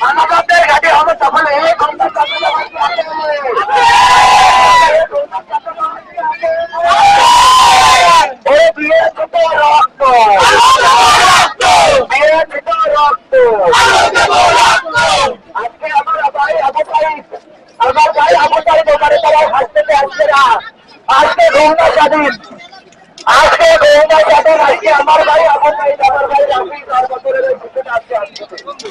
মানবতার ঘাটে হবে সকলে এই বিয়ে ছোট রক্ত বিয়ে ছোট রক্ত নাকি আমার ভাই আবু ভাই আমার ভাই আমি তারিখ বছরের তারা আজকে। আসছি আজকে গঙ্গা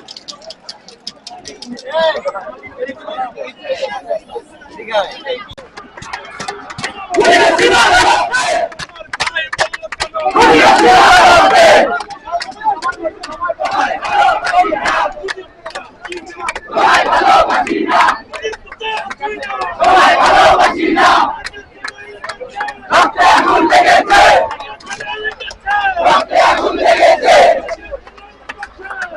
স্বাধীন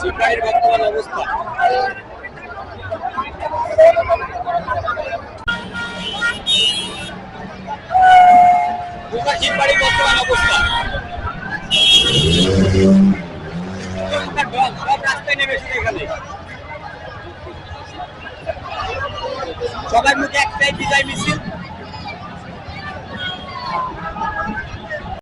শিববাড়ির বর্তমান বর্তমান অবস্থা। সব রাস্তায় নেমেছে এখানে। সবার মুখে একটাই বিজয় মিছিল।